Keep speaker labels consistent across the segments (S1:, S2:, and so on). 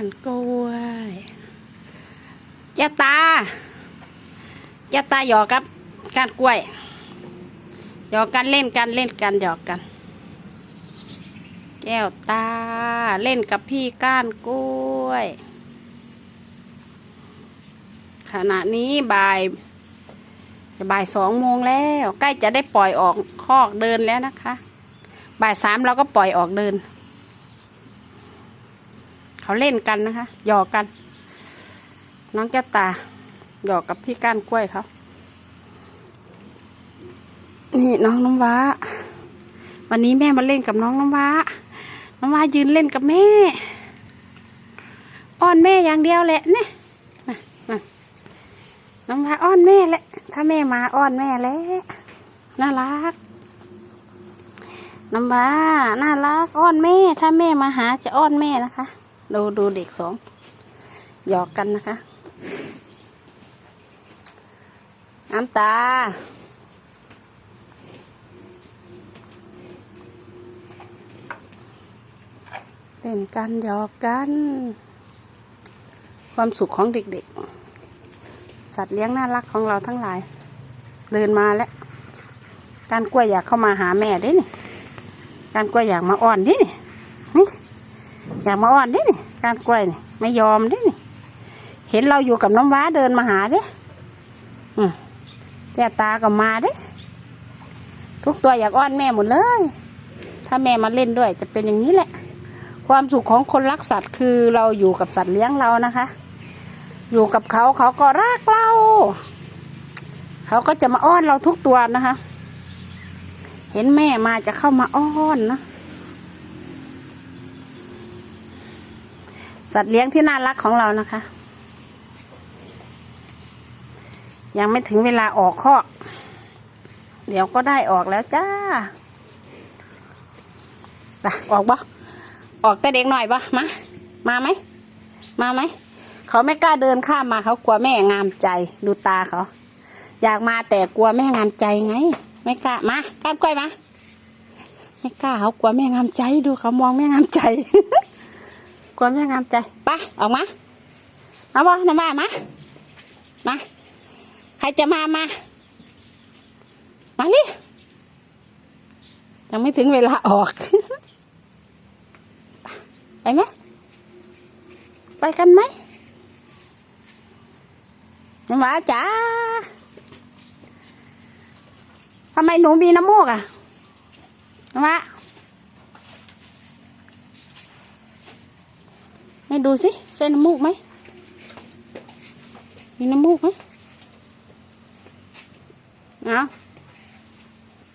S1: านกล้วยยาตายาตาหยอกกับก้านกล้วยหยอกกันเล่นกันเล่นกันหยอกกัน แก้วตาเล่นกับพี่ก้านกล้วย ขณะนี้บ่าย จะบ่ายสองโมงแล้ว ใกล้จะได้ปล่อยออกคอกเดินแล้วนะคะ บ่ายสามเราก็ปล่อยออกเดิน เขาเล่นกันนะคะ หยอกกัน น้องแก้ตา หยอกกับพี่ก้านกล้วยเขา นี่น้องน้ำว้า วันนี้แม่มาเล่นกับน้องน้ำว้า น้ำว้ายืนเล่นกับแม่ อ้อนแม่อย่างเดียวแหละเนี่ยน้ำว้าอ้อนแม่แหละ ถ้าแม่มาอ้อนแม่แล้ว น่ารัก น้ำว้าน่ารัก อ้อนแม่ ถ้าแม่มาหาจะอ้อนแม่นะคะ ดูดูเด็กสองหยอกกันนะคะ น้ำตา เล่นกันหยอกกัน ความสุขของเด็กๆ สัตว์เลี้ยงน่ารักของเราทั้งหลาย เดินมาแล้ว การกล้วยอยากเข้ามาหาแม่ด้นี่การกล้วยอยากมาอ้อนด้นี่ อยากมาอ้อนด้นี่การกล้วยนี่ไม่ยอมด้นี่เห็นเราอยู่กับน้องว้าเดินมาหาด้อืมแต่ตาก็มาด้ทุกตัวอยากอ้อนแม่หมดเลย ถ้าแม่มาเล่นด้วยจะเป็นอย่างนี้แหละ ความสุขของคนรักสัตว์คือเราอยู่กับสัตว์เลี้ยงเรานะคะ อยู่กับเขาเขาก็รักเรา เขาก็จะมาอ้อนเราทุกตัวนะคะ เห็นแม่มาจะเข้ามาอ้อนนะ สัตว์เลี้ยงที่น่ารักของเรานะคะ ยังไม่ถึงเวลาออกคอก เดี๋ยวก็ได้ออกแล้วจ้าไปออกบ่ออกแต่เด็กหน่อยปะมา มาไหม มาไหม เขาไม่กล้าเดินข้ามมาเขากลัวแม่งามใจ ดูตาเขา อยากมาแต่กลัวแม่งามใจไง ไม่กล้า มาก้านกล้วยมา ไม่กล้าเขากลัวแม่งามใจ ดูเขามองแม่งามใจ กลัวแม่งามใจไปออกมาเอาบ่น้ำมามามาใครจะมามามาดิยังไม่ถึงเวลาออก ไปไหมไปกันไหมน้ำหวาจ๋าทำไมหนูมีน้ำมูกอะน้ำหวา ให้ดูสิใช่น้ำมูกไหมมีน้ำมูกไหมเอา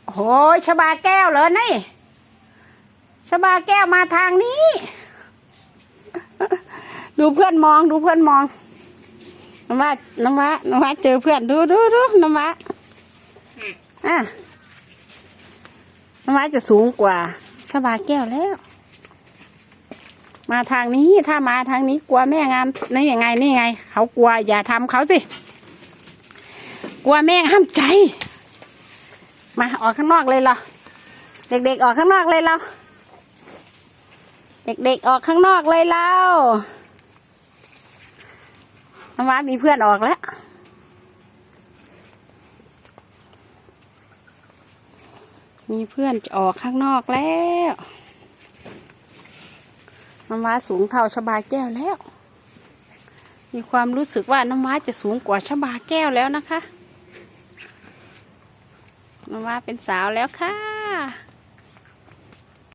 S1: โอ้ยชบาแก้วเหรอนี่ชบาแก้วมาทางนี้ ดูเพื่อนมองดูเพื่อนมองน้ำว่าน้ำว่าน้ำว่าเจอเพื่อนดูดูดูน้ำว่าอะน้ำว่าจะสูงกว่าชบาแก้วแล้ว มาทางนี้ถ้ามาทางนี้กลัวแม่งามนี่ยังไงนี่ไง เขากลัวอย่าทำเขาสิ กลัวแม่งห้ามใจ มาออกข้างนอกเลยเหรอเด็กๆออกข้างนอกเลยเรอเด็กๆออกข้างนอกเลยเราน้ำว้ามีเพื่อนออกแล้วมีเพื่อนจะออกข้างนอกแล้ว น้ำว้าสูงเท่าชบาแก้วแล้ว มีความรู้สึกว่าน้ำว้าจะสูงกว่าชบาแก้วแล้วนะคะ น้ำว้าเป็นสาวแล้วค่ะ